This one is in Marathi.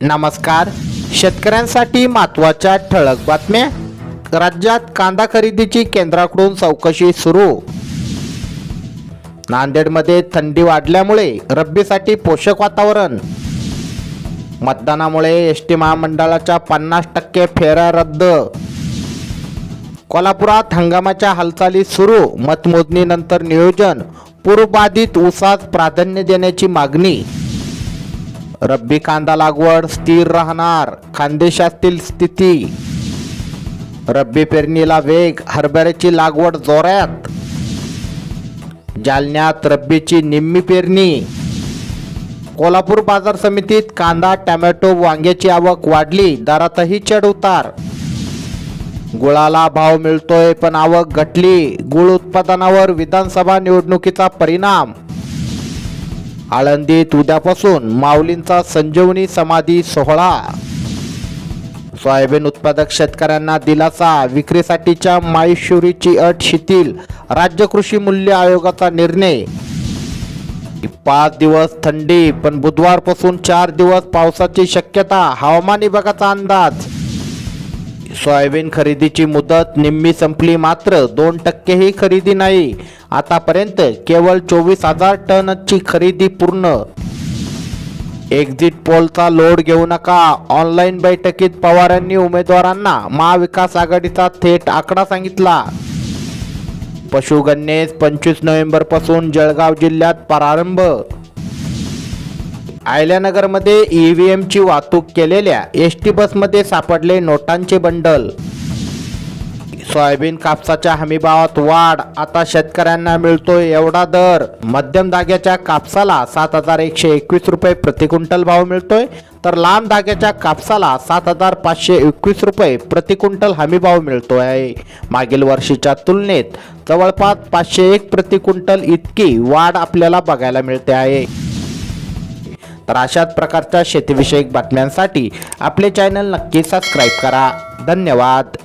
नमस्कार. शेतकऱ्यांसाठी महत्त्वाच्या ठळक बातम्या. राज्यात कांदा खरेदीची केंद्राकडून चौकशी सुरू. नांदेडमध्ये थंडी वाढल्यामुळे रब्बीसाठी पोषक वातावरण. मतदानामुळे एस टी महामंडळाच्या पन्नास टक्के फेऱ्या रद्द. कोल्हापुरात हंगामाच्या हालचाली सुरू. मतमोजणीनंतर नियोजन. पूर्वबाधित ऊसास प्राधान्य देण्याची मागणी. रब्बी कांदा लागवड स्थिर राहणार. खानदेशातील स्थिती. रब्बी पेरणीला वेग हरभऱ्याची लागवड जोरात. जालन्यात रब्बीची निम्मी पेरणी. कोल्हापूर बाजार समितीत कांदा टॅमॅटो वांग्याची आवक वाढली दरातही चढ उतार. गुळाला भाव मिळतोय पण आवक घटली. गुळ उत्पादनावर विधानसभा निवडणुकीचा परिणाम. आळंदीत उद्यापासून माऊलींचा संजीवनी समाधी सोहळा. सोयाबीन उत्पादक शेतकऱ्यांना दिलासा विक्रीसाठीच्या माळशिवरीची अट शिथिल राज्य कृषी मूल्य आयोगाचा निर्णय. पाच दिवस थंडी पण बुधवारपासून चार दिवस पावसाची शक्यता हवामान विभागाचा अंदाज. सोयाबीन खरेदीची मुदत निम्मी संपली मात्र दोन टक्केही खरेदी नाही. आतापर्यंत केवळ चोवीस हजार टनची खरेदी पूर्ण. एक्झिट पोलचा लोड घेऊ नका. ऑनलाईन बैठकीत पवारांनी उमेदवारांना महाविकास आघाडीचा थेट आकडा सांगितला. पशुगणनेस पंचवीस नोव्हेंबरपासून जळगाव जिल्ह्यात प्रारंभ. आयल्यानगरमध्ये ईव्हीएमची वाहतूक केलेल्या एस टी बसमध्ये सापडले नोटांचे बंडल. सोयाबीन कापसाच्या हमीभावात वाढ. आता शेतकऱ्यांना मिळतोय एवढा दर. मध्यम धाग्याच्या कापसाला सात हजार एकशे एकवीस रुपये प्रति क्विंटल भाव मिळतोय. तर लांब धाग्याच्या कापसाला सात हजार पाचशे एकवीस रुपये प्रति क्विंटल हमीभाव मिळतोय. आहे मागील वर्षीच्या तुलनेत जवळपास पाचशे एक प्रति क्विंटल इतकी वाढ आपल्याला बघायला मिळते आहे. तर अशाच प्रकारच्या शेतीविषयक बातम्यांसाठी आपले चॅनल नक्की सबस्क्राईब करा. धन्यवाद.